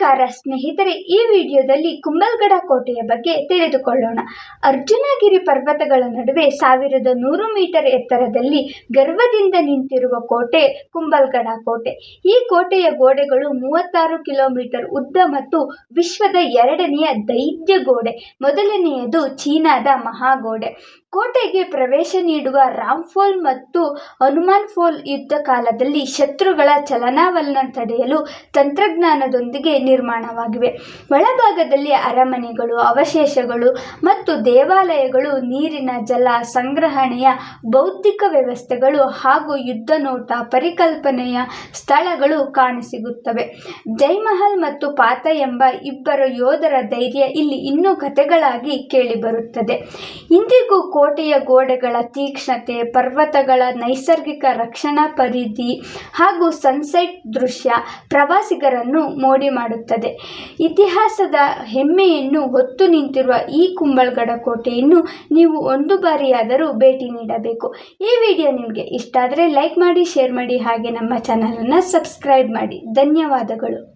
ನಮಸ್ಕಾರ, ಸ್ನೇಹಿತರೆ, ಈ ವಿಡಿಯೋದಲ್ಲಿ ಕುಂಬಲ್ಗಡ ಕೋಟೆಯ ಬಗ್ಗೆ ತಿಳಿದುಕೊಳ್ಳೋಣ. ಅರ್ಜುನಗಿರಿ ಪರ್ವತಗಳ ನಡುವೆ ಸಾವಿರದ ನೂರು ಮೀಟರ್ ಎತ್ತರದಲ್ಲಿ ಗರ್ವದಿಂದ ನಿಂತಿರುವ ಕೋಟೆ ಕುಂಬಲ್ಗಡ ಕೋಟೆ. ಈ ಕೋಟೆಯ ಗೋಡೆಗಳು ಮೂವತ್ತಾರು ಕಿಲೋಮೀಟರ್ ಉದ್ದ ಮತ್ತು ವಿಶ್ವದ ಎರಡನೆಯ ದೈತ್ಯ ಗೋಡೆ, ಮೊದಲನೆಯದು ಚೀನಾದ ಮಹಾಗೋಡೆ. ಕೋಟೆಗೆ ಪ್ರವೇಶ ನೀಡುವ ರಾಮ್ಫೋಲ್ ಮತ್ತು ಹನುಮಾನ್ ಫೋಲ್ ಯುದ್ಧ ಕಾಲದಲ್ಲಿ ಶತ್ರುಗಳ ಚಲನಾವಲನ ತಡೆಯಲು ತಂತ್ರಜ್ಞಾನದೊಂದಿಗೆ ನಿರ್ಮಾಣವಾಗಿವೆ. ಒಳಭಾಗದಲ್ಲಿ ಅರಮನೆಗಳು, ಅವಶೇಷಗಳು ಮತ್ತು ದೇವಾಲಯಗಳು, ನೀರಿನ ಜಲ ಸಂಗ್ರಹಣೆಯ ಬೌದ್ಧಿಕ ವ್ಯವಸ್ಥೆಗಳು ಹಾಗೂ ಯುದ್ಧ ನೋಟ ಪರಿಕಲ್ಪನೆಯ ಸ್ಥಳಗಳು ಕಾಣಸಿಗುತ್ತವೆ. ಜೈಮಹಲ್ ಮತ್ತು ಪಾತ ಎಂಬ ಇಬ್ಬರು ಯೋಧರ ಧೈರ್ಯ ಇಲ್ಲಿ ಇನ್ನೂ ಕಥೆಗಳಾಗಿ ಕೇಳಿಬರುತ್ತದೆ. ಇಂದಿಗೂ ಕೋಟೆಯ ಗೋಡೆಗಳ ತೀಕ್ಷ್ಣತೆ, ಪರ್ವತಗಳ ನೈಸರ್ಗಿಕ ರಕ್ಷಣಾ ಪರಿಧಿ ಹಾಗೂ ಸನ್ಸೆಟ್ ದೃಶ್ಯ ಪ್ರವಾಸಿಗರನ್ನು ಮೋಡಿ ಮಾಡುತ್ತದೆ. ಇತಿಹಾಸದ ಹೆಮ್ಮೆಯನ್ನು ಹೊತ್ತು ನಿಂತಿರುವ ಈ ಕುಂಬಳಗಡ ಕೋಟೆಯನ್ನು ನೀವು ಒಂದು ಬಾರಿಯಾದರೂ ಭೇಟಿ ನೀಡಬೇಕು. ಈ ವಿಡಿಯೋ ನಿಮಗೆ ಇಷ್ಟ ಆದರೆ ಲೈಕ್ ಮಾಡಿ, ಶೇರ್ ಮಾಡಿ ಹಾಗೆ ನಮ್ಮ ಚಾನಲನ್ನು ಸಬ್ಸ್ಕ್ರೈಬ್ ಮಾಡಿ. ಧನ್ಯವಾದಗಳು.